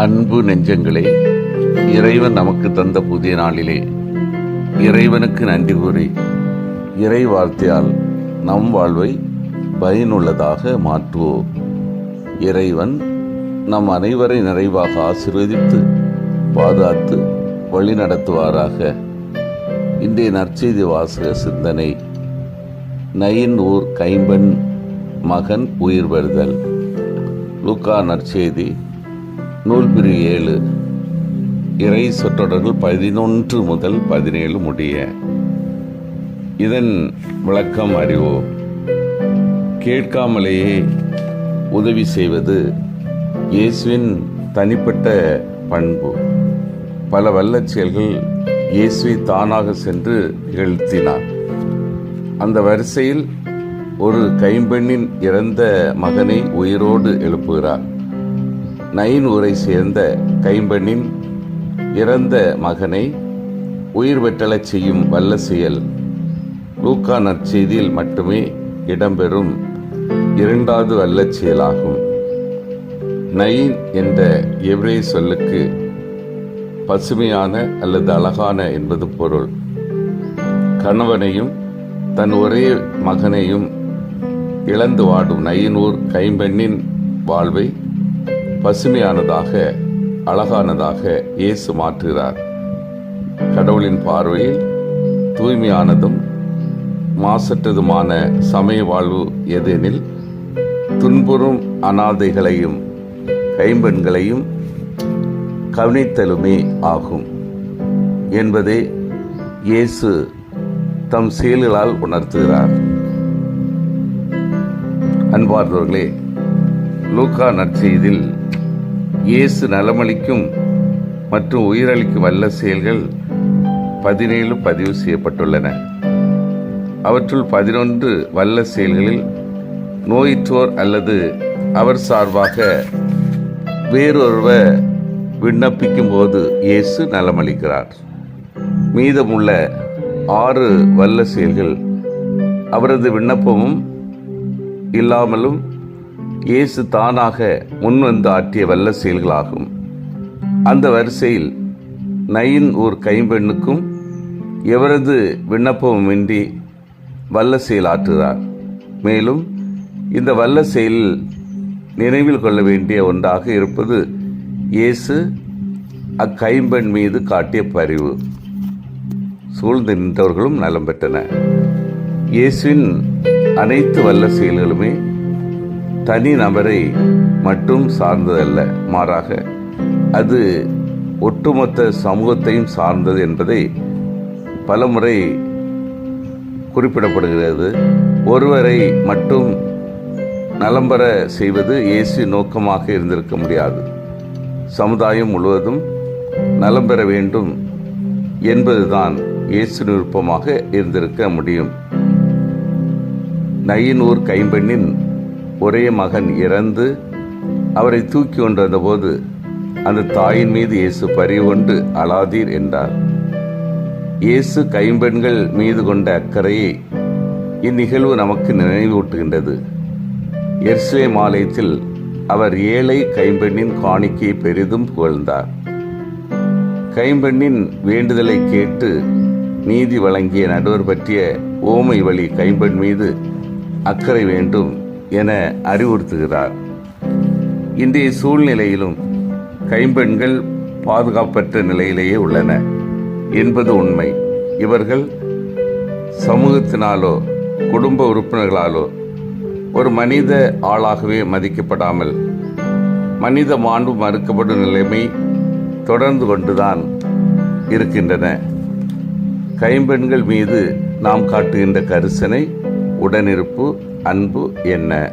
அன்பு நெஞ்சங்களே இறைவன் நமக்கு தந்த புதிய நாளிலே இறைவனுக்கு நன்றி கூறி இறை வார்த்தையால் நம் வாழ்வை பயனுள்ளதாக மாற்றுவோம். இறைவன் நம் அனைவரை நிறைவாக ஆசீர்வதித்து பாதுகாத்து வழி நடத்துவாராக. இன்றைய நற்செய்தி வாசக சிந்தனை நயின் ஊர் கைம்பெண் மகன் உயிர் வருதல் லூக்கா நற்செய்தி நூல்பிரி ஏழு இறை சொற்றொடர்கள் பதினொன்று முதல் பதினேழு முடிய. இதன் விளக்கம் அறிவோம் கேட்காமலேயே உதவி செய்வது இயேசுவின் தனிப்பட்ட பண்பு. பல வல்லச் செயல்கள் இயேசுவை தானாக சென்று நிகழ்த்தினார் அந்த வரிசையில் ஒரு கைம்பெண்ணின் இறந்த மகனை உயிரோடு எழுப்புகிறார். நயின் ஊரை சேர்ந்த கைம்பெண்ணின் இறந்த மகனை உயிர் வெட்டலச் செய்யும் வல்ல செயல். லூக்கா நற்செய்தியில் மட்டுமே இடம்பெறும் இரண்டாவது வல்லச் செயலாகும். நயின் என்ற எவ்ரே சொல்லுக்கு பசுமையான அல்லது அழகான என்பது பொருள். கணவனையும் தன் ஒரே மகனையும் இழந்து வாடும் நயினூர் கைம்பெண்ணின் வாழ்வை பசுமையானதாக அழகானதாக இயேசு மாற்றுகிறார். கடவுளின் பார்வையில் தூய்மையானதும் மாசற்றதுமான சமய வாழ்வு எதெனில் துன்புறும் அனாதைகளையும் கைம்பெண்களையும் கவனித்தலுமே ஆகும் என்பதை இயேசு தம் செயல்களால் உணர்த்துகிறார். அன்பார்ந்தவர்களே லூக்கா நற்செய்தியில் இயேசு நலமளிக்கும் மற்றும் உயிரளிக்கும் வல்ல செயல்கள் பதினேழு பதிவு செய்யப்பட்டுள்ளன. அவற்றுள் பதினொன்று வல்ல செயல்களில் நோயிற்றோர் அல்லது அவர் சார்பாக வேறொருவர் விண்ணப்பிக்கும் போது இயேசு நலமளிக்கிறார். மீதமுள்ள ஆறு வல்ல செயல்கள் அவரது விண்ணப்பமும் இல்லாமலும் இயேசு தானாக முன்வந்து ஆற்றிய வல்ல செயல்களாகும். அந்த வரிசையில் நயின் ஒரு கைம்பெண்ணுக்கும் எவரது விண்ணப்பமுமின்றி வல்ல செயல் ஆற்றுகிறார். மேலும் இந்த வல்ல செயலில் நினைவில் கொள்ள வேண்டிய ஒன்றாக இருப்பது இயேசு அக்கைம்பெண் மீது காட்டிய பரிவு. சூழ்ந்து நின்றவர்களும் நலம் பெற்றன இயேசுவின் அனைத்து வல்ல செயல்களுமே தனி நபரை மட்டும் சார்ந்ததல்ல மாறாக அது ஒட்டுமொத்த சமூகத்தையும் சார்ந்தது என்பதை பலமுறை குறிப்பிடப்படுகிறது. ஒருவரை மட்டும் நலம்பெற செய்வது இயேசு நோக்கமாக இருந்திருக்க முடியாது. சமுதாயம் முழுவதும் நலம் பெற வேண்டும் என்பதுதான் இயேசு விருப்பமாக இருந்திருக்க முடியும். நயினூர் கைம்பெண்ணின் ஒரே மகன் இறந்து அவரை தூக்கி கொண்டு வந்தபோது அந்த தாயின் மீது இயேசு பறிவு கொண்டு அழாதீர் என்றார். இயேசு கைம்பெண்கள் மீது கொண்ட அக்கறையை இந்நிகழ்வு நமக்கு நினைவூட்டுகின்றது. எர்ஸ்வே மாலயத்தில் அவர் ஏழை கைம்பெண்ணின் காணிக்கையை பெரிதும் புகழ்ந்தார். கைம்பெண்ணின் வேண்டுதலை கேட்டு நீதி வழங்கிய நடுவர் பற்றிய ஓமை வழி கைம்பெண் மீது அக்கறை வேண்டும் என அறிவுறுத்துகிறார். இன்றைய சூழ்நிலையிலும் கைம்பெண்கள் பாதுகாப்பற்ற நிலையிலேயே உள்ளன என்பது உண்மை. இவர்கள் சமூகத்தினாலோ குடும்ப உறுப்பினர்களாலோ ஒரு மனித ஆளாகவே மதிக்கப்படாமல் மனித மாண்பு மறுக்கப்படும் நிலைமை தொடர்ந்து கொண்டுதான் இருக்கின்றன. கைம்பெண்கள் மீது நாம் காட்டுகின்ற கரிசனை உடனிருப்பு அன்பு என்ன?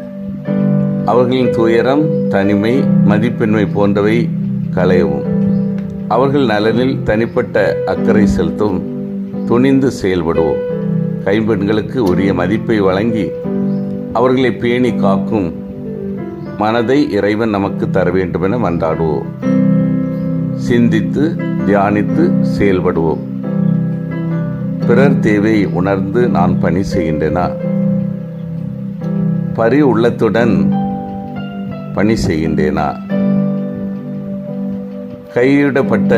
அவர்களின் துயரம் தனிமை மதிப்பின்மை போன்றவை களையவும். அவர்கள் நலனில் தனிப்பட்ட அக்கறை செலுத்தும் துணிந்து செயல்படுவோம். கைம்பெண்களுக்கு உரிய மதிப்பை வழங்கி அவர்களை பேணி காக்கும் மனதை இறைவன் நமக்கு தர வேண்டுமென மன்றாடுவோம். சிந்தித்து தியானித்து செயல்படுவோம். பிறர் தேவை உணர்ந்து நான் பணி செய்கின்றேனா? பரி உள்ளத்துடன் பணி செய்கின்றேனா? கைவிடப்பட்ட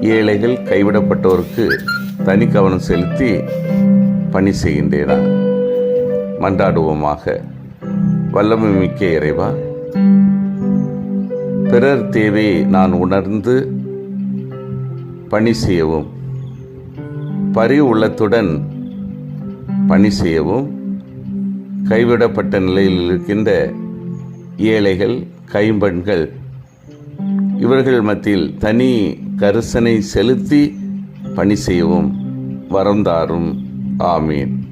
ஏழைகள் கைவிடப்பட்டோருக்கு தனி கவனம் செலுத்தி பணி செய்கின்றேனா? மன்றாடுவோமாக. வல்லமை மிக்க இறைவா பிறர் தேவையை நான் உணர்ந்து பணி செய்யவும் பரி உள்ளத்துடன் பணி செய்யவும் கைவிடப்பட்ட நிலையில் இருக்கின்ற ஏழைகள் கைம்பெண்கள் இவர்கள் மத்தியில் தனி கரிசனை செலுத்தி பணி செய்யவும் வரம் தாரும். ஆமீன்.